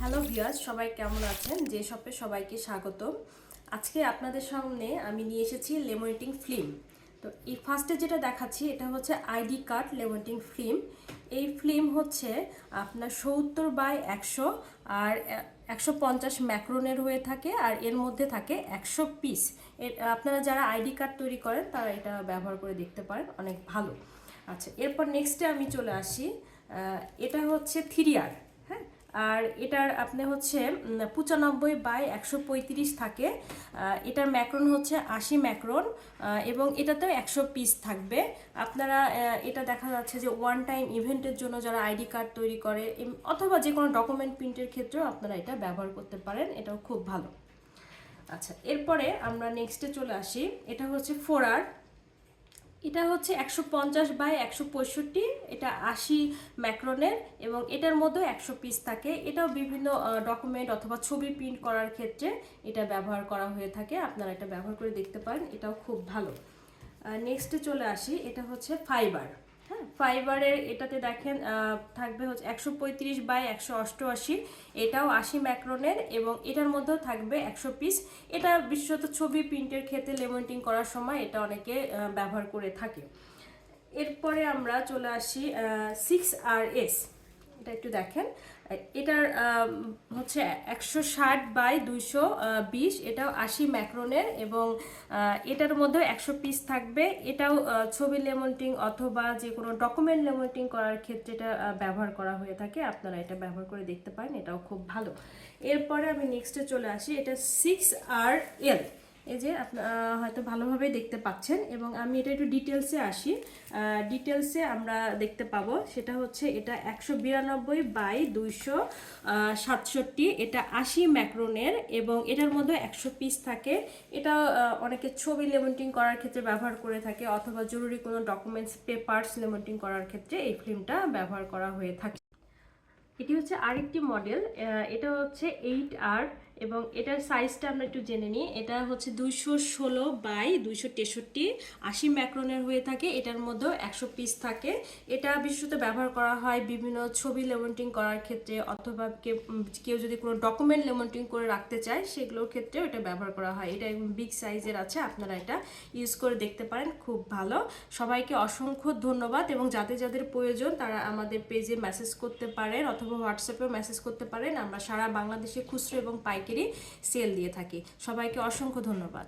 Hello ভিয়াস সবাই কেমন আছেন? যে শপে সবাইকে স্বাগতম। আজকে আপনাদের সামনে আমি নিয়ে এসেছি লেমনেটিং ফিল্ম তো এই ফার্স্টে যেটা দেখাচ্ছি, এটা হচ্ছে আইডি কার্ড লেমনেটিং ফিল্ম এই ফিল্ম হচ্ছে আপনার সত্তর বাই একশো আর একশো পঞ্চাশ ম্যাক্রোনের হয়ে থাকে আর এর মধ্যে থাকে একশো পিস এর, আপনারা যারা আইডি কার্ড তৈরি করেন, তারা এটা ব্যবহার করে দেখতে পারেন, অনেক ভালো। আচ্ছা এরপর নেক্সটে আমি চলে আসি। এটা হচ্ছে থ্রি আর হ্যাঁ? আর এটার আপনি হচ্ছে পঁচানব্বই বাই একশো পঁয়ত্রিশ থাকে। এটার ম্যাক্রন হচ্ছে আশি ম্যাক্রন এবং এটাতেও একশো পিস থাকবে। আপনারা এটা দেখা যাচ্ছে যে ওয়ান টাইম ইভেন্টের জন্য যারা আইডি কার্ড তৈরি করে অথবা যে কোনো ডকুমেন্ট প্রিন্টের ক্ষেত্রেও আপনারা এটা ব্যবহার করতে পারেন, এটাও খুব ভালো। আচ্ছা এরপরে আমরা নেক্সটে চলে আসি। এটা হচ্ছে ফোর আর এটা হচ্ছে একশো পঞ্চাশ বাই একশো পঁয়ষট্টি, এটা আশি ম্যাক্রনের এবং এটার মধ্যে একশো পিস থাকে। এটাও বিভিন্ন ডকুমেন্ট অথবা ছবি প্রিন্ট করার ক্ষেত্রে এটা ব্যবহার করা হয়ে থাকে। আপনারা এটা ব্যবহার করে দেখতে পারেন, এটাও খুব ভালো। নেক্সটে চলে আসি, এটা হচ্ছে ফাইবার হ্যাঁ ফাইবারের এটাতে দেখেন থাকবে হচ্ছে একশো পঁয়ত্রিশ বাই একশো অষ্টআশি। এটাও আশি ম্যাক্রনের এবং এটার মধ্যেও থাকবে একশো পিস। এটা বিশেষত ছবি প্রিন্টের ক্ষেত্রে লেমন্টিং করার সময় এটা অনেকে ব্যবহার করে থাকে। এরপরে আমরা চলে আসি সিক্স আর এস এটা একটু দেখেন। এটার হচ্ছে একশো ষাট বাই দুইশো বিশ, এটাও আশি ম্যাক্রনের এবং এটার মধ্যে একশো পিস থাকবে। এটাও ছবি লেমন্টিং অথবা যে কোনো ডকুমেন্ট লেমন্টিং করার ক্ষেত্রে এটা ব্যবহার করা হয়ে থাকে। আপনারা এটা ব্যবহার করে দেখতে পারেন, এটাও খুব ভালো। এরপরে আমি নেক্সটে চলে আসি, এটা সিক্স আর এল এই যে আপনারা হয়তো ভালোভাবেই দেখতে পাচ্ছেন এবং আমি এটা একটু ডিটেলসে আসি। ডিটেলসে আমরা দেখতে পাবো, সেটা হচ্ছে এটা একশো বিরানব্বই বাই দুইশো সাতষট্টি, এটা আশি ম্যাক্রোনের এবং এটার মধ্যে একশো পিস থাকে। এটা অনেকে ছবি লেমন্টিং করার ক্ষেত্রে ব্যবহার করে থাকে অথবা জরুরি কোনো ডকুমেন্টস পেপারস লেমন্টিং করার ক্ষেত্রে এই ফিল্মটা ব্যবহার করা হয়ে থাকে। এটি হচ্ছে আরেকটি মডেল এটা হচ্ছে এইট আর এবং এটার সাইজটা আমরা একটু জেনে নিই। এটা হচ্ছে দুইশো ষোলো বাই দুইশো তেষট্টি। আশি ম্যাক্রনের হয়ে থাকে, এটার মধ্যেও একশো পিস থাকে। এটা বিশেষত ব্যবহার করা হয় বিভিন্ন ছবি লেমন্টিং করার ক্ষেত্রে অথবা কেউ যদি কোনো ডকুমেন্ট লেমন্টিং করে রাখতে চায়, সেগুলোর ক্ষেত্রেও এটা ব্যবহার করা হয়। এটা বিগ সাইজের আছে, আপনারা এটা ইউজ করে দেখতে পারেন, খুব ভালো। সবাইকে অসংখ্য ধন্যবাদ এবং যাদের যাদের প্রয়োজন, তারা আমাদের পেজে মেসেজ করতে পারেন অথবা হোয়াটসঅ্যাপেও মেসেজ করতে পারেন। আমরা সারা বাংলাদেশে খুচরো এবং পাইকারি সেল দিয়ে থাকি। সবাইকে অসংখ্য ধন্যবাদ।